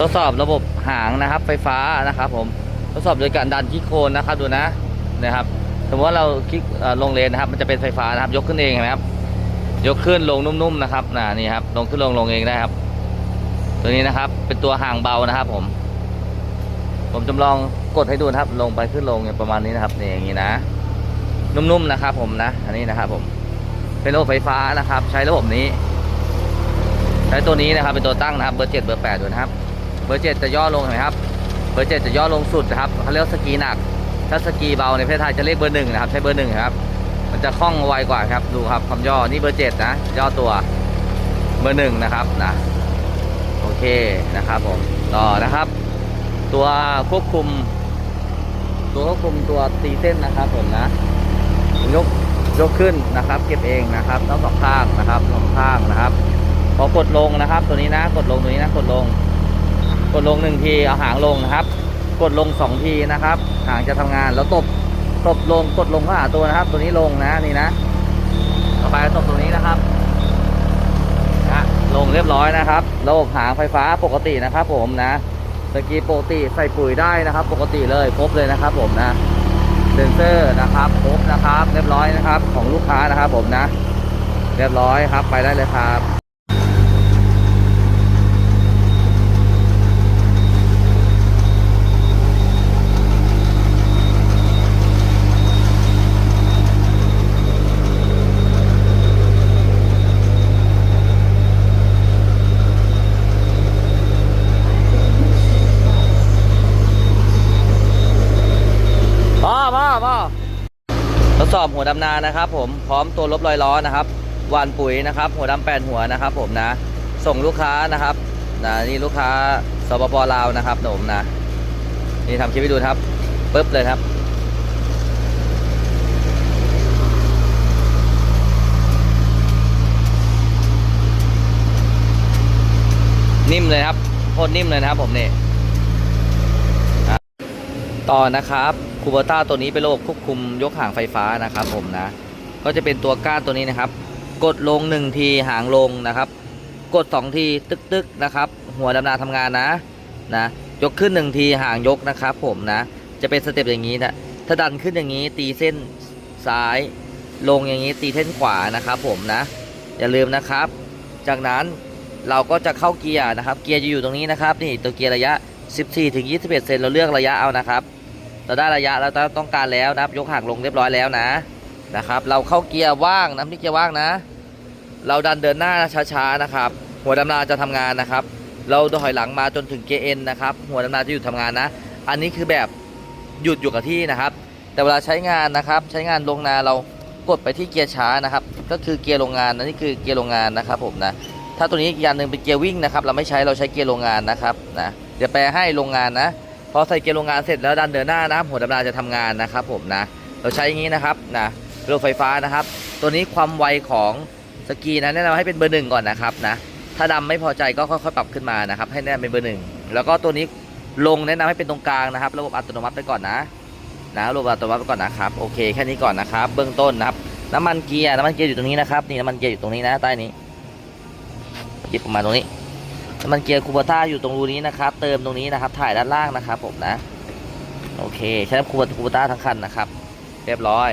ทดสอบระบบหางนะครับ ไฟฟ้านะครับ ผมทดสอบโดยการดันคลิกโคนนะครับดูนะนะครับสมมติว่าเราคลิกลงเลนนะครับ มันจะเป็นไฟฟ้านะครับ ยกขึ้นเองเห็นไหมครับ ยกขึ้นลงนุ่มๆนะครับนะนี่ครับ ลงขึ้นลงลงเองได้ครับ ตัวนี้นะครับ เป็นตัวห่างเบานะครับ ผม ผมจำลองกดให้ดูนะครับ ลงไปขึ้นลงประมาณนี้นะครับนี่อย่างนี้นะ นุ่มๆนะครับ ผมนะ อันนี้นะครับ ผม เป็นระบบไฟฟ้านะครับ ใช้ระบบนี้ ใช้ตัวนี้นะครับ เป็นตัวตั้งนะครับ เบอร์เจ็ดเบอร์แปดด้วยนะครับ เบอร์เจ็ดจะย่อลงเห็นไหมครับเบอร์เจ็ดจะย่อลงสุดนะครับเขาเรียกว่าสกีหนัก ถ้าสกีเบาในประเทศไทยจะเรียกเบอร์หนึ่งนะครับ ใช้เบอร์หนึ่งครับ มันจะคล่องไวกว่าครับดูครับความย่อนี่เบอร์เจ็ดนะ ย่อตัวเบอร์หนึ่งนะครับนะโอเคนะครับผมต่อนะครับ ตัวควบคุม ตัวควบคุมตัวตีเส้นนะครับผมนะยกยกขึ้นนะครับ เก็บเองนะครับทั้งสองข้างนะครับสองข้างนะครับพอกดลงนะครับ ตัวนี้นะกดลงตัวนี้นะกดลง กดลงหนึ่งทีเอาหางลงนะครับ กดลงสองทีนะครับ หางจะทำงานแล้วตบตบลงกดลงเข้าหาตัวนะครับ ตัวนี้ลงนะนี่นะต่อไปตบตรงนี้นะครับนะลงเรียบร้อยนะครับระบบหางไฟฟ้าปกตินะครับผมนะสกีปกติใส่ปุ๋ยได้นะครับ ปกติเลยครบเลยนะครับ ผมนะเซนเซอร์นะครับครบนะครับ เรียบร้อยนะครับ ของลูกค้านะครับ ผมนะ เรียบร้อยครับไปได้เลยครับ พ่ อพ่อพ่อทดสอบหัวดำนานะครับ ผมพร้อมตัวลบรอยล้อนะครับวานปุ๋ยนะครับ หัวดำแปดหัวนะครับ ผมนะ ส่งลูกค้านะครับนะนี่ลูกค้าสปปลาวนะครับผมนะ นี่ทำคลิปให้ดูครับปึ๊บเลยครับนิ่มเลยครับโคตรนิ่มเลยนะครับผมนี่ต่อนะครับ คูเบอร์ต้าตัวนี้เป็นระบบควบคุมยกหางไฟฟ้านะครับผมนะ ก็จะเป็นตัวก้านตัวนี้นะครับ กดลง1ทีหางลงนะครับ กด2ทีตึกตึกๆนะครับ หัวดำนาทำงานนะนะ ยกขึ้น1ทีหางยกนะครับผมนะ จะเป็นสเต็ปอย่างนี้นะ ถ้าดันขึ้นอย่างนี้ตีเส้นซ้าย ลงอย่างนี้ตีเส้นขวานะครับผมนะ อย่าลืมนะครับ จากนั้นเราก็จะเข้าเกียร์นะครับ เกียร์จะอยู่ตรงนี้นะครับ นี่ตัวเกียร์ระยะ 14ถึง21 เซนเราเลือกระยะเอานะครับ เราได้ระยะแล้วต้องการแล้วนะครับ ยกห่างลงเรียบร้อยแล้วนะนะครับ เราเข้าเกียร์ว่างนะนี่เกียร์ว่างนะ เราดันเดินหน้าช้าๆนะครับ หัวดำนาจะทำงานนะครับ เราถอยหลังมาจนถึงเกียร์เอ็นนะครับ หัวดำนาจะหยุดทำงานนะ อันนี้คือแบบหยุดอยู่กับที่นะครับ แต่เวลาใช้งานนะครับ ใช้งานลงนาเรากดไปที่เกียร์ช้านะครับ ก็คือเกียร์โรงงานนะนี่คือเกียร์โรงงานนะครับผมนะถ้าตัวนี้อีกอย่างหนึ่งเป็นเกียร์วิ่งนะครับ เราไม่ใช้เราใช้เกียร์โรงงานนะครับนะเดี๋ยวแปลให้โรงงานนะ พอใส่เกียร์โรงงานเสร็จแล้วดันเดินหน้านะครับหัวดำนาจะทำงานนะครับผมนะเราใช้อย่างนี้นะครับนะระบบไฟฟ้านะครับ ตัวนี้ความไวของสกีนะแนะนำให้เป็นเบอร์หนึ่งก่อนนะครับนะถ้าดำไม่พอใจก็ค่อยๆปรับขึ้นมานะครับ ให้แนะนำเป็นเบอร์หนึ่งแล้วก็ตัวนี้ลงแนะนำให้เป็นตรงกลางนะครับ ระบบอัตโนมัติไปก่อนนะนะระบบอัตโนมัติไปก่อนนะครับโอเคแค่นี้ก่อนนะครับ เบื้องต้นนะครับน้ำมันเกียร์น้ำมันเกียร์อยู่ตรงนี้นะครับนี่น้ำมันเกียร์อยู่ตรงนี้นะใต้นี้หยิบออกมาตรงนี้ น้ำมันเกียร์คูเบต้าอยู่ตรงรูนี้นะครับ เติมตรงนี้นะครับ ถ่ายด้านล่างนะครับผมนะ โอเค ใช้คูเบต้าทั้งคันนะครับ เรียบร้อย